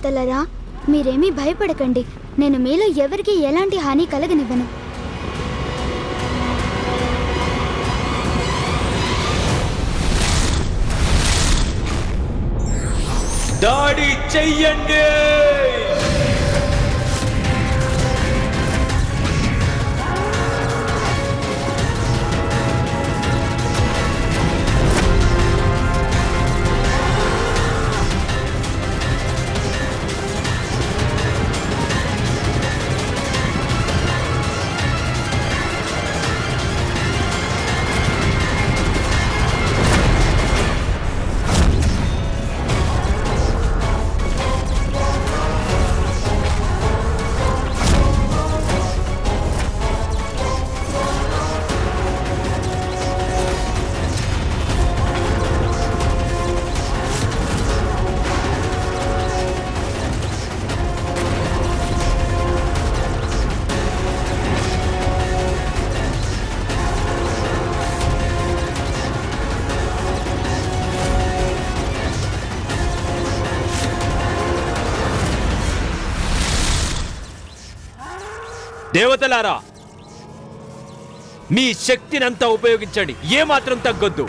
మాతలరా మీరేమీ భయపడకండి. నేను మీలో ఎవరికి ఎలాంటి హాని కలగనివ్వను. దాడి చెయ్యండి! దేవతలారా మీ శక్తినంతా ఉపయోగించండి. ఏమాత్రం తగ్గొద్దు.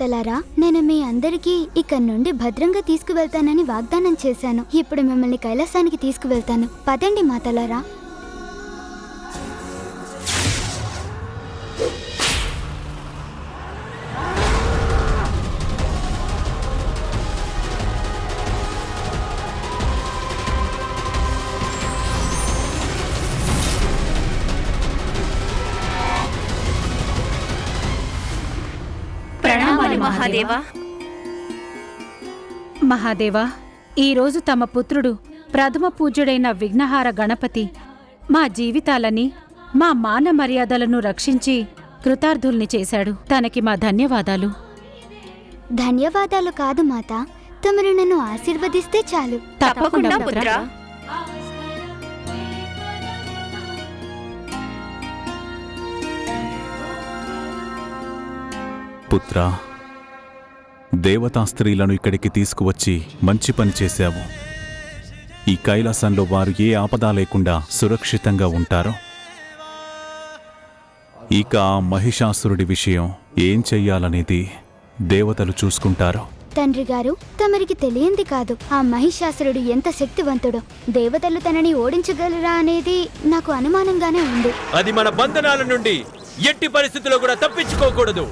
ఆ! నేను మీ అందరికీ ఇక్కడ నుండి భద్రంగా తీసుకువెళ్తానని వాగ్దానం చేశాను ఇప్పుడు మిమ్మల్ని కైలాసానికి తీసుకువెళ్తాను పదండి మాతలారా మహాదేవా. మహాదేవా ఈరోజు తమ పుత్రుడు ప్రథమ పూజ్యుడైన విఘ్నహార గణపతి మా జీవితాలని మా మాన మర్యాదలను రక్షించి కృతార్థుల్ని చేశాడు. తనకి మా ధన్యవాదాలు. ధన్యవాదాలు కాదు మాత తమరు నన్ను ఆశీర్వదిస్తే చాలు. తప్పకుండా పుత్ర. పుత్రా దేవతా స్త్రీలను ఇక్కడికి తీసుకువచ్చి మంచి పని చేశావు. ఈ కైలాసంలో వారు ఏ ఆపద లేకుండా సురక్షితంగా ఉంటారో? ఇక ఆ మహిషాసురుడి విషయం ఏం చెయ్యాలనేది దేవతలు చూసుకుంటారు. తండ్రి గారు తమరికి తెలియంది కాదు. ఆ మహిషాసురుడు ఎంత శక్తివంతుడో. దేవతలు తనని ఓడించగలరా అనేది నాకు అనుమానంగానే ఉంది. అది మన బంధనాల నుండి ఎట్టి పరిస్థితుల్లో కూడా తప్పించుకోకూడదు.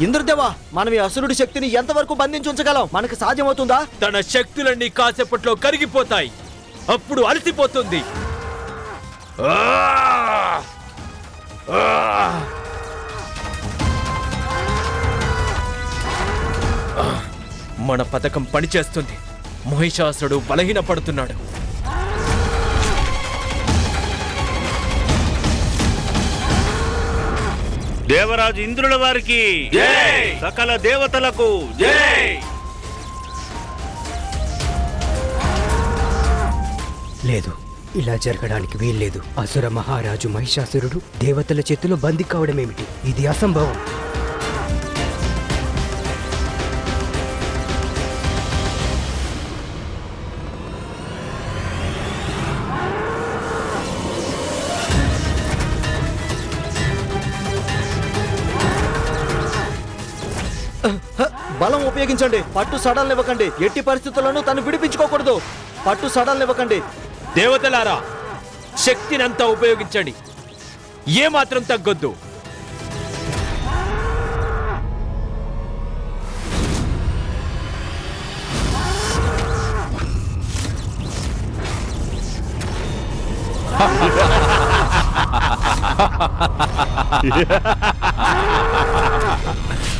ఇంద్రదేవా మనం ఈ అసురుడి శక్తిని ఎంతవరకు బంధించుంచగలం? మనకు సాధ్యమవుతుందా? తన శక్తులన్నీ కాసేపట్లో కరిగిపోతాయి. అప్పుడు అలసిపోతుంది. మన పథకం పనిచేస్తుంది. మహిషాసుడు బలహీనపడుతున్నాడు. దేవరాజు ఇంద్రుల వారికి సకల దేవతలకు లేదు ఇలా జరగడానికి వీల్లేదు. అసుర మహారాజు మహిషాసురుడు దేవతల చేతిలో బందీ కావడమేమిటి? ఇది అసంభవం. ఉపయోగించండి. పట్టు సడల్నివ్వకండి ఎట్టి పరిస్థితుల్లోనూ తను విడిపించుకోకూడదు. పట్టు సడల్నివ్వకండి దేవతలారా శక్తినంతా ఉపయోగించండి. ఏమాత్రం తగ్గొద్దు.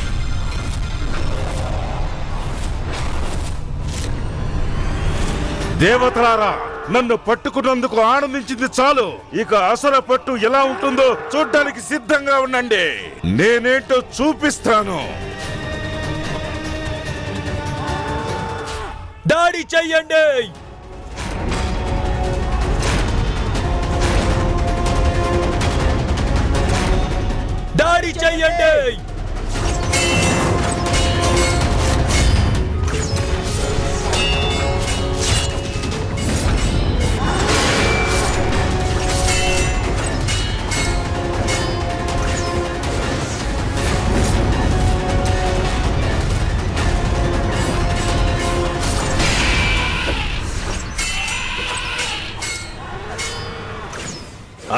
దేవతలారా నన్ను పట్టుకున్నందుకు ఆనందించింది చాలు. ఇక అసల పట్టు ఎలా ఉంటుందో చూడ్డానికి సిద్ధంగా ఉండండి. నేనేంటో చూపిస్తాను. దాడి చెయ్యండి.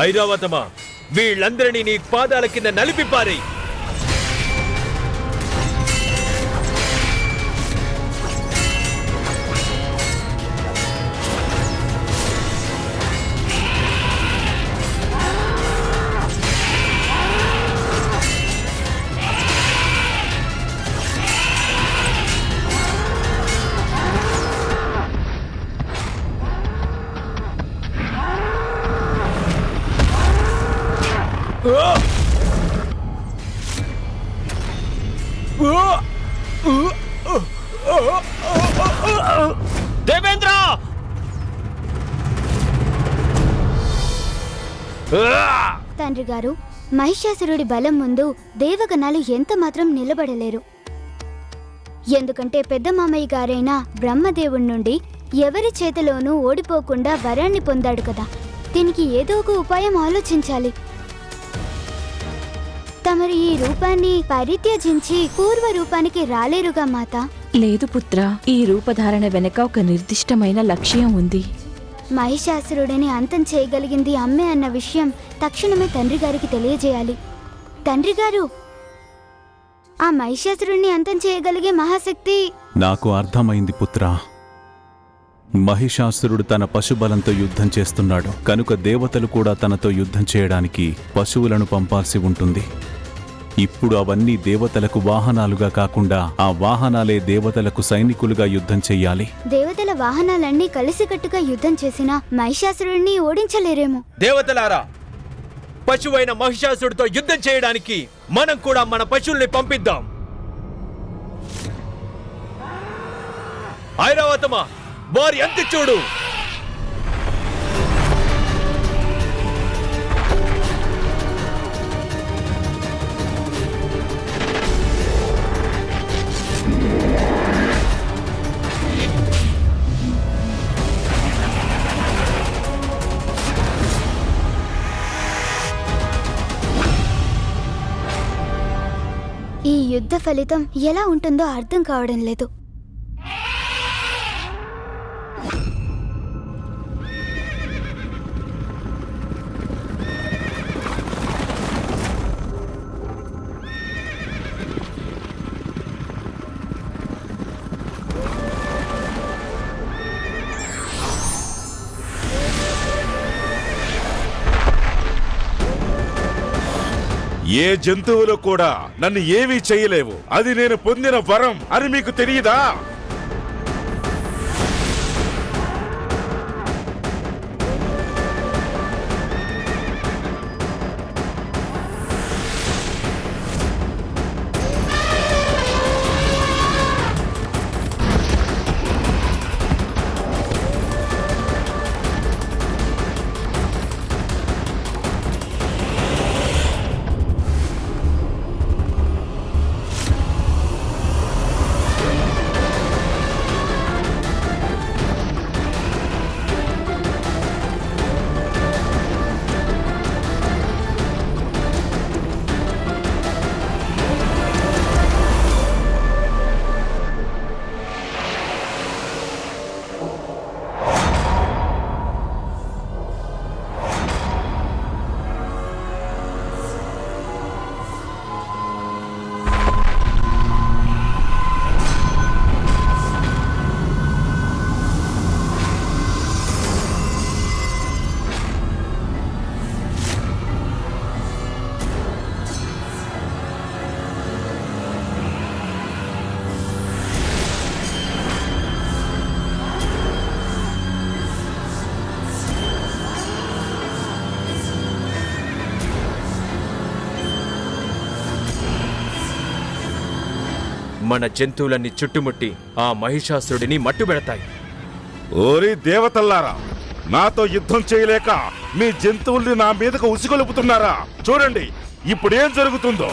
ఐరావతమా వీళ్ళందరినీ నీ పాదాల కింద నలిపిపారి మంత్రి గారు మహిషాసురుడి బలం ముందు దేవగణాలు ఎంత మాత్రం నిలబడలేరు. ఎందుకంటే పెద్ద మామయ్య గారైన బ్రహ్మదేవుడి నుండి ఎవరి చేతిలోనూ ఓడిపోకుండా వరాన్ని పొందాడు కదా. దీనికి ఏదో ఒక ఉపాయం ఆలోచించాలి. తమరు ఈ రూపాన్ని పరిత్యజించి పూర్వ రూపానికి రాలేరుగా మాత? లేదు పుత్ర ఈ రూపధారణ వెనక ఒక నిర్దిష్టమైన లక్ష్యం ఉంది. మహిషాసురుడిని అంతం చేయగలిగింది అమ్మే అన్న విషయం తక్షణమే తండ్రి గారికి తెలియజేయాలి. తండ్రి గారు ఆ మహిషాసురుడిని అంతం చేయగలిగే మహాశక్తి? నాకు అర్థమైంది పుత్రా. మహిషాసురుడు తన పశుబలంతో యుద్ధం చేస్తున్నాడు. కనుక దేవతలు కూడా తనతో యుద్ధం చేయడానికి పశువులను పంపాల్సి ఉంటుంది. ఇప్పుడు అవన్నీ దేవతలకు వాహనాలుగా కాకుండా ఆ వాహనాలే దేవతలకు సైనికులుగా యుద్ధం చెయ్యాలి. దేవతల వాహనాలన్నీ కలిసికట్టుగా యుద్ధం చేసినా మహిషాసురుడిని ఓడించలేరేమో. దేవతలారా పశువైన మహిషాసుడితో యుద్ధం చేయడానికి మనం కూడా మన పశువుల్ని పంపిద్దాం. ఐరావతమా వారి అంత చూడు. యుద్ధ ఫలితం ఎలా ఉంటుందో అర్థం కావడం లేదు. ఏ జంతువులు కూడా నన్ను ఏమీ చేయలేవు. అది నేను పొందిన వరం అని మీకు తెలియదా మన జంతువులన్నీ చుట్టుముట్టి ఆ మహిషాసురుడిని మట్టుబెడతాయి. ఓరి దేవతల్లారా నాతో యుద్ధం చేయలేక మీ జంతువుల్ని నా మీదకు ఉసిగొలుపుతున్నారా? చూడండి ఇప్పుడేం జరుగుతుందో.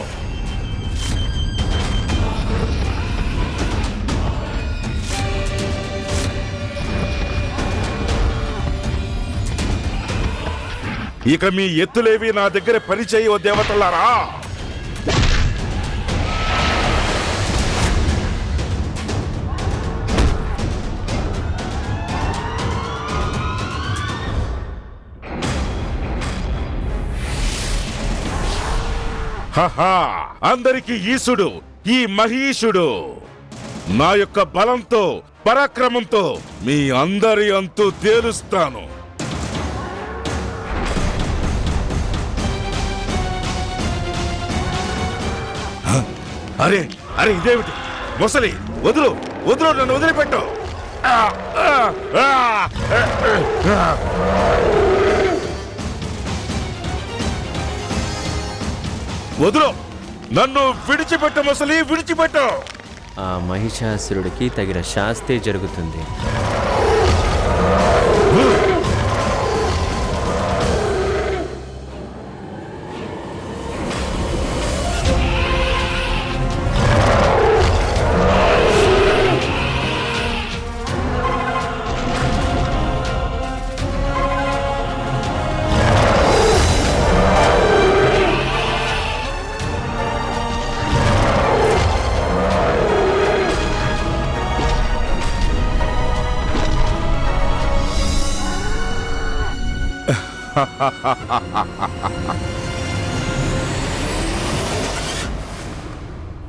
ఇక మీ ఎత్తులేవి నా దగ్గర పని చేయో దేవతల్లారా. హహా! అందరికి ఈశుడు ఈ మహీషుడు. నా యొక్క బలంతో పరాక్రమంతో మీ అందరి అంతు తేలుస్తాను. అరే అరే ఇదేమిటి? ముసలి వదులు వదులు నన్ను వదిలిపెట్టు. వదులు. నన్ను విడిచిపెట్టు ముసలి విడిచిపెట్టు. ఆ మహిషాసురుడికి తగిన శాస్తే జరుగుతుంది.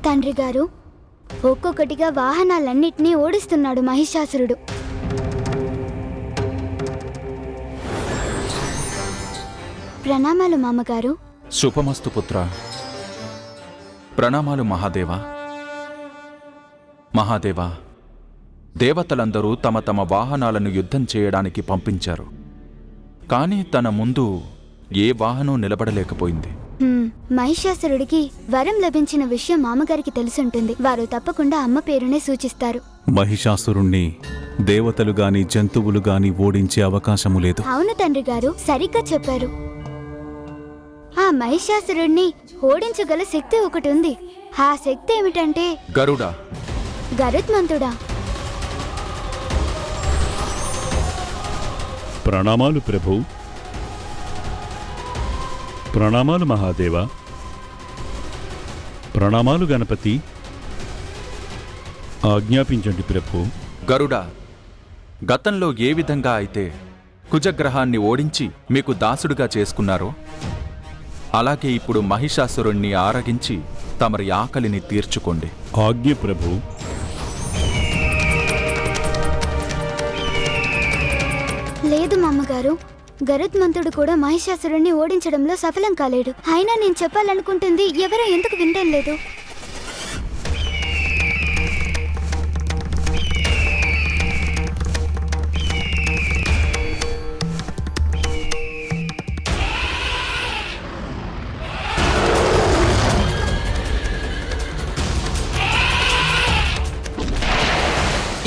తండ్రి గారు ఒక్కొక్కటిగా వాహనాలన్నిటినీ ఓడిస్తున్నాడు మహిషాసురుడు. ప్రణామాలు మామగారు. శుభమస్తు పుత్ర. ప్రణామాలు మహాదేవా. మహాదేవా దేవతలందరూ తమ తమ వాహనాలను యుద్ధం చేయడానికి పంపించారు. కానీ తన ముందు ఏ వాహనం నిలబడలేకపోయింది. హ్మ్, మహిషాసురుడికి వరం లభించిన విషయం మామగారికి తెలుసుంటుంది. వారు తప్పకుండా అమ్మ పేరునే సూచిస్తారు. మహిషాసురుణ్ణి దేవతలు గాని జంతువులు గాని ఓడించే అవకాశము లేదు. అవును తండ్రి గారు సరిగ్గా చెప్పారు. ఆ మహిషాసురుడిని ఓడించగల శక్తి ఒకటి ఉంది. ఆ శక్తి ఏమిటంటే గరుడ. గరుత్మంతుడా? ప్రణామాలు ప్రభు. ప్రణామాలు మహాదేవ. ప్రణామాలు గణపతి. ఆజ్ఞాపించండి ప్రభు. గరుడ గతంలో ఏ విధంగా అయితే కుజగ్రహాన్ని ఓడించి మీకు దాసుడుగా చేసుకున్నారో అలాగే ఇప్పుడు మహిషాసురుణ్ణి ఆరగించి తమరి ఆకలిని తీర్చుకోండి. ఆజ్ఞ ప్రభు. లేదు మామగారు. గరుత్మంతుడు కూడా మహిషాసురుణ్ణి ఓడించడంలో సఫలం కాలేడు. అయినా నేను చెప్పాలనుకుంటుంది ఎవరో ఎందుకు వినడం లేదు?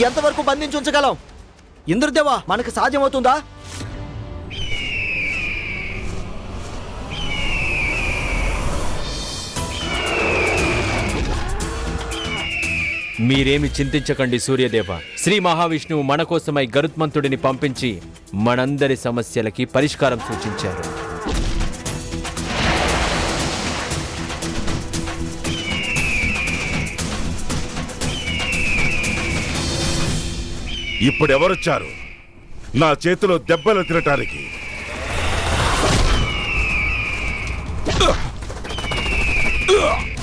ఎంతవరకు బంధించి ఉంచగలం? ఇంద్రదేవా మనకు సాధ్యమవుతుందా? మీరేమి చింతించకండి సూర్యదేవ. శ్రీ మహావిష్ణువు మన కోసమై గరుత్మంతుడిని పంపించి మనందరి సమస్యలకి పరిష్కారం సూచించారు. ఇప్పుడెవరొచ్చారు నా చేతిలో దెబ్బలు తినటానికి Ugh!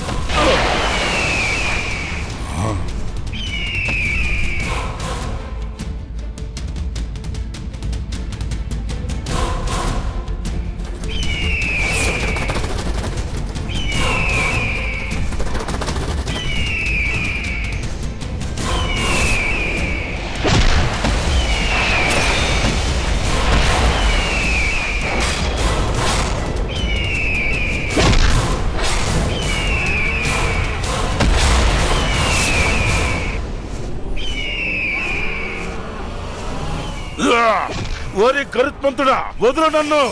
కరుత్మంతుడా వదులు నన్ను.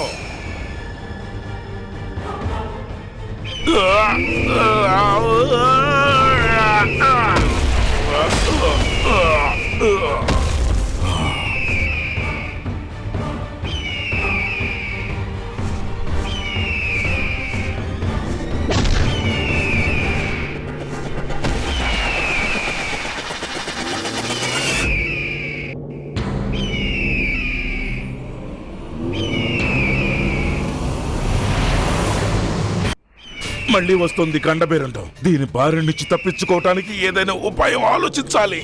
మళ్ళీ వస్తుంది కండబేరంటం. దీని బారి నుంచి తప్పించుకోవటానికి ఏదైనా ఉపాయం ఆలోచించాలి.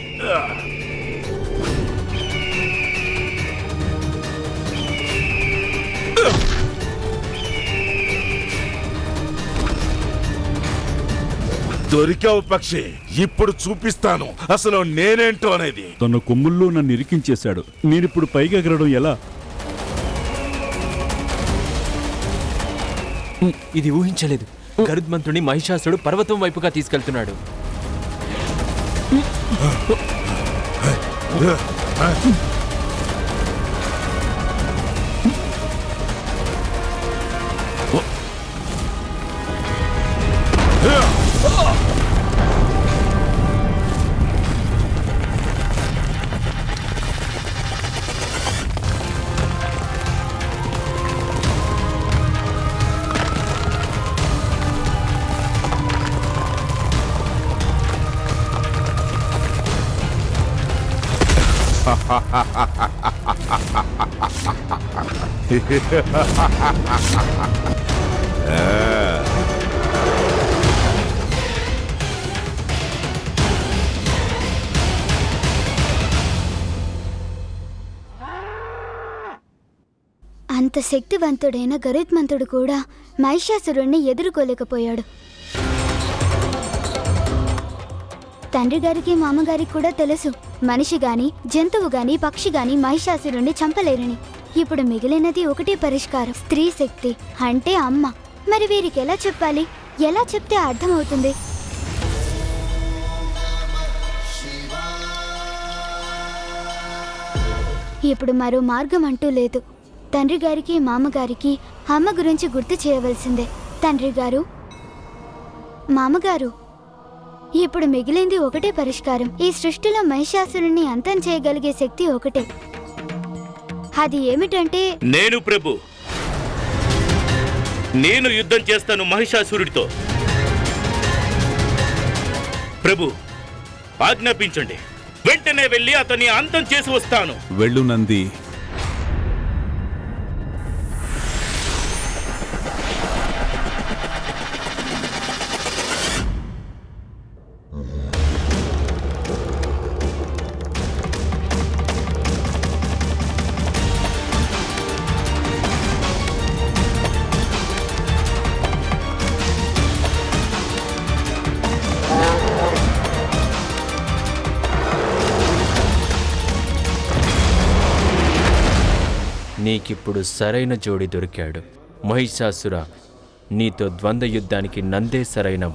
దొరికావు పక్షి ఇప్పుడు చూపిస్తాను. అసలు నేనేంటో అనేది. తన కొమ్ముల్లో నన్ను ఇరికించేశాడు. నేనిప్పుడు పైకి ఎగరడం ఎలా? ఇది ఊహించలేదు. గరుద్మంతుని మహిషాసుడు పర్వతం వైపుగా తీసుకెళ్తున్నాడు. అంత శక్తివంతుడైన గరుత్మంతుడు కూడా మహిషాసురుణ్ణి ఎదుర్కోలేకపోయాడు. తండ్రి గారికి మామగారికి కూడా తెలుసు. మనిషి గాని జంతువు గాని పక్షి గాని మహిషాసురుణ్ణి చంపలేరని. ఇప్పుడు మిగిలినది ఒకటే పరిష్కారం. స్త్రీ శక్తి అంటే అమ్మ. మరి వీరికి ఎలా చెప్పాలి? ఎలా చెప్తే అర్థమవుతుంది? ఇప్పుడు మరో మార్గం అంటూ లేదు. తండ్రి గారికి మామగారికి అమ్మ గురించి గుర్తు చేయవలసిందే. తండ్రి గారు మామగారు ఇప్పుడు మిగిలింది ఒకటే పరిష్కారం. ఈ సృష్టిలో మహిషాసురుణ్ణి అంతం చేయగలిగే శక్తి ఒకటే. అది ఏమిటంటే? నేను ప్రభు. నేను యుద్ధం చేస్తాను మహిషాసురుడితో. ప్రభు ఆజ్ఞాపించండి. వెంటనే వెళ్ళి అతన్ని అంతం చేసి వస్తాను. వెళ్ళు నంది. నీకిప్పుడు సరైన జోడి దొరికాడు. మహిషాసుర నీతో ద్వంద్వ యుద్ధానికి నందే సరైన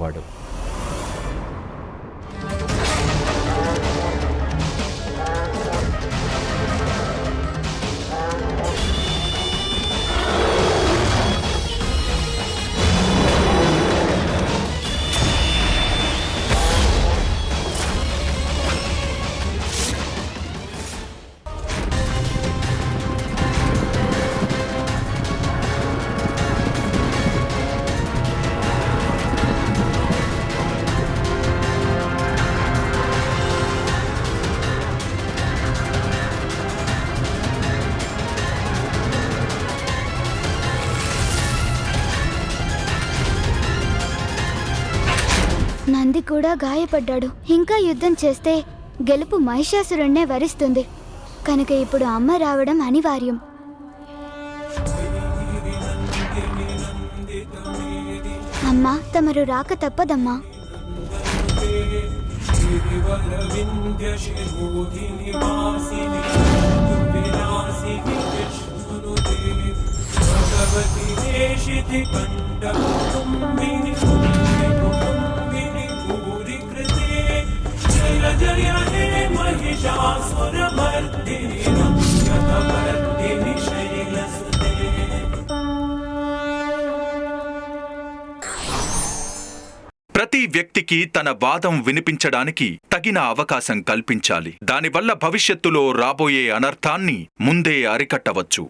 కూడా గాయపడ్డాడు. ఇంకా యుద్ధం చేస్తే గెలుపు మహిషాసురుణ్ణే వరిస్తుంది. కనుక ఇప్పుడు అమ్మ రావడం అనివార్యం. అమ్మా తమరు రాక తప్పదమ్మా. భగవతి ప్రతి వ్యక్తికి తన వాదం వినిపించడానికి తగిన అవకాశం కల్పించాలి. దానివల్ల భవిష్యత్తులో రాబోయే అనర్థాన్ని ముందే అరికట్టవచ్చు.